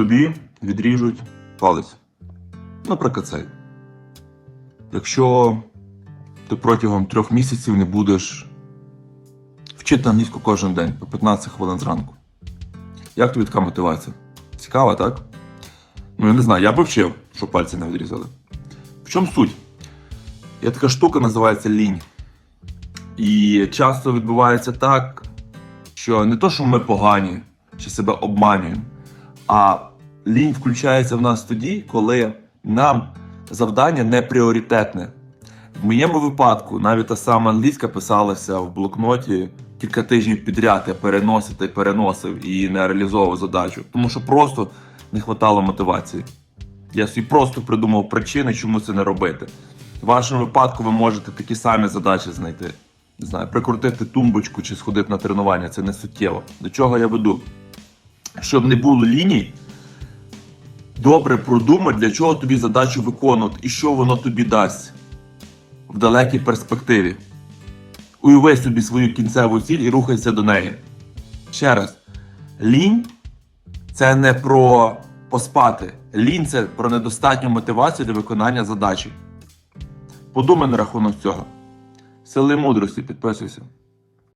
тобі відріжуть палець. Наприклад, цей. Якщо ти протягом трьох місяців не будеш вчити англійську кожен день по 15 хвилин зранку. Як тобі така мотивація? Цікаво, так? Ну, я не знаю, я би вчив, щоб пальці не відрізали. В чому суть? Є така штука, називається лінь. І часто відбувається так, що не то, що ми погані чи себе обманюємо, а лінь включається в нас тоді, коли нам завдання не пріоритетне. В моєму випадку навіть та сама англійська писалася в блокноті кілька тижнів підряд. Я переносив та переносив і не реалізовував задачу, тому що просто не вистачало мотивації. Я собі просто придумав причини, чому це не робити. В вашому випадку ви можете такі самі задачі знайти. Не знаю, прикрутити тумбочку чи сходити на тренування, це не суттєво. До чого я веду? Щоб не було ліній, добре продумай, для чого тобі задачу виконувати і що воно тобі дасть в далекій перспективі. Уяви собі свою кінцеву ціль і рухайся до неї. Ще раз, лінь це не про поспати. Лінь це про недостатню мотивацію для виконання задачі. Подумай на рахунок цього. Сили мудрості, підписуйся.